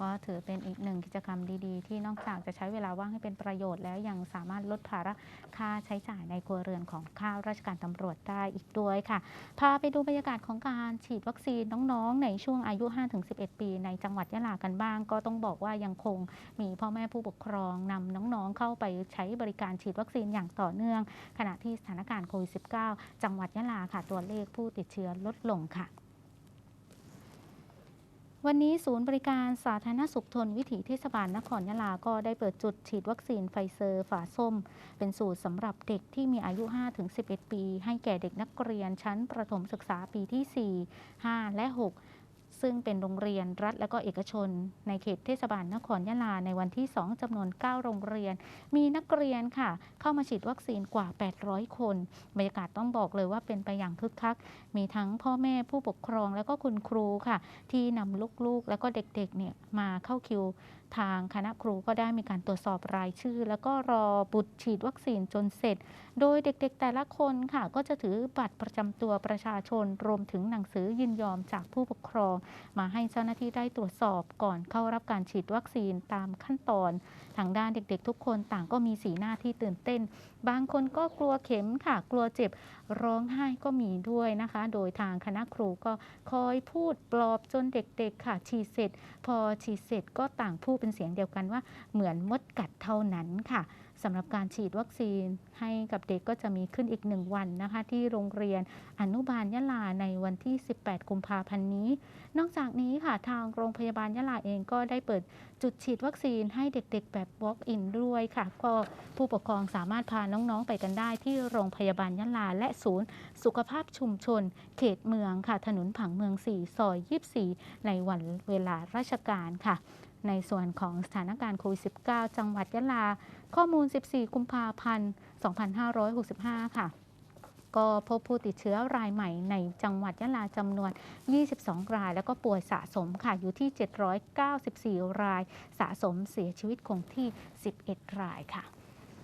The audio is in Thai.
ก็ถือเป็นอีกหนึ่งกิจกรรมดีๆ ที่นอกจากจะใช้เวลาว่างให้เป็นประโยชน์แล้วยังสามารถลดภาระค่าใช้จ่ายในครัวเรือนของข้าราชการตำรวจได้อีกด้วยค่ะ พาไปดูบรรยากาศของการฉีดวัคซีนน้องๆ ในช่วงอายุ 5-11 ปี ในจังหวัดยะลากันบ้าง ก็ต้องบอกว่ายังคงมีพ่อแม่ผู้ปกครองนำน้องๆ เข้าไปใช้บริการฉีดวัคซีนอย่างต่อเนื่อง ขณะที่สถานการณ์โควิด -19 จังหวัดยะลาค่ะตัวเลขผู้ติดเชื้อลดลงค่ะ วันนี้ศูนย์บริการสาธารณสุขทนวิถีเทศบาลนครยะลา ก็ได้เปิดจุดฉีดวัคซีนไฟเซอร์ฝาส้ม เป็นสูตรสำหรับเด็กที่มีอายุ 5-11 ปี ให้แก่เด็กนักเรียนชั้นประถมศึกษาปีที่ 4 5 และ 6 ซึ่งเป็นโรงเรียนรัฐและก็เอกชน ในเขตเทศบาลนครยะลาในวันที่ 2จำนวน 9 โรงเรียน มีนักเรียนค่ะ เข้ามาฉีดวัคซีนกว่า 800 คน บรรยากาศต้องบอกเลยว่าเป็นไปอย่างคึกคัก มีทั้งพ่อแม่ผู้ปกครองแล้วก็คุณครูค่ะ ที่นำลูกๆ แล้วก็เด็กๆเนี่ยมาเข้าคิวทางคณะครูก็ได้มีการตรวจสอบรายชื่อ แล้วก็รอบุตรฉีดวัคซีนจนเสร็จ โดยเด็กๆแต่ละคนค่ะ ก็จะถือบัตรประจำตัวประชาชน รวมถึงหนังสือยินยอมจากผู้ปกครองมาให้เจ้าหน้าที่ได้ตรวจสอบก่อนเข้ารับการฉีดวัคซีนตามขั้นตอน ทางด้านเด็กๆ ทุกคนต่างก็มีสีหน้าที่ตื่นเต้น บางคนก็กลัวเข็มค่ะ กลัวเจ็บร้องไห้ก็มีด้วยนะคะ โดยทางคณะครูก็คอยพูดปลอบจนเด็กๆ ค่ะ ฉีดเสร็จ พอฉีดเสร็จก็ต่างพูดเป็นเสียงเดียวกันว่าเหมือนมดกัดเท่านั้นค่ะสำหรับการฉีดวัคซีนให้กับเด็กก็จะมีขึ้นอีกหนึ่งวันนะคะ ที่โรงเรียนอนุบาลยะลาในวันที่ 18 กุมภาพันธ์นี้นอกจากนี้ค่ะทางโรงพยาบาลยะลาเองก็ได้เปิดจุดฉีดวัคซีนให้เด็กๆ แบบ walk-in ด้วยค่ะ ก็ผู้ปกครองสามารถพาน้องๆ ไปกันได้ที่โรงพยาบาลยะลา และศูนย์สุขภาพชุมชน เขตเมืองค่ะ ถนนผังเมือง 4 ซอย 24 ในวันเวลาราชการค่ะในส่วนของสถานการณ์โควิด -19 จังหวัดยะลา ข้อมูล 14 กุมภาพันธ์ 2565 ค่ะ ก็พบผู้ติดเชื้อรายใหม่ในจังหวัดยะลาจำนวน 22 ราย แล้วก็ป่วยสะสมค่ะอยู่ที่ 794 ราย สะสมเสียชีวิตคงที่ 11 รายค่ะ